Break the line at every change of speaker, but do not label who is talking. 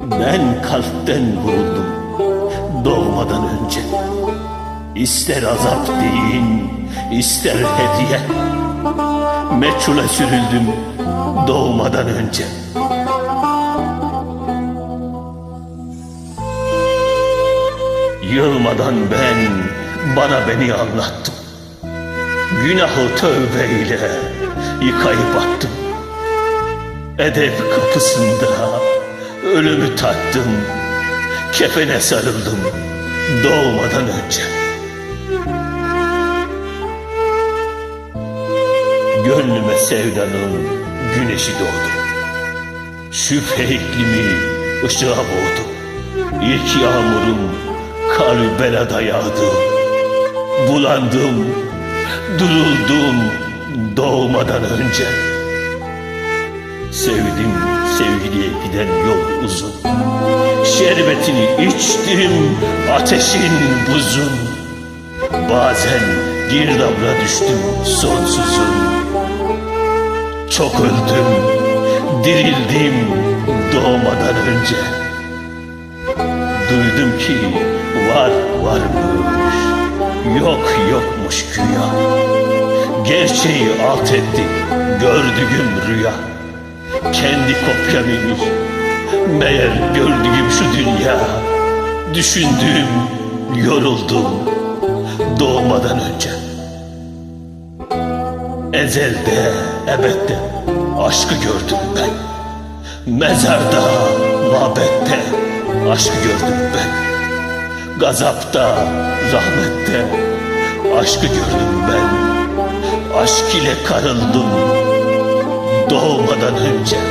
Ben kalpten vuruldum doğmadan önce. İster azap deyin, ister hediye. Meçhule sürüldüm doğmadan önce. Yılmadan ben bana beni anlattım. Günahı tövbeyle yıkayıp attım. Edep kapısında ölümü tattım. Kefene sarıldım doğmadan önce. Gönlüme sevdanın güneşi doğdu. Şüphe iklimi ışığa boğdu. İlk yağmurum kalbelada yağdı. Bulandım, duruldum doğmadan önce. Sevdim sevgiliye giden yol uzun. Şerbetini içtim ateşin buzun. Bazen girdabına düştüm sonsuzun. Çok öldüm, dirildim doğmadan önce. Duydum ki var varmış, yok yokmuş güya. Gerçeği alt etti gördüğüm rüya. Kendi kopyamıymış, meğer gördüğüm şu dünya. Düşündüm, yoruldum doğmadan önce. Ezelde, ebedde aşkı gördüm ben. Mezarda, mabette aşkı gördüm ben. Gazapta, rahmette aşkı gördüm ben. Aşk ile karıldım doğmadan önce.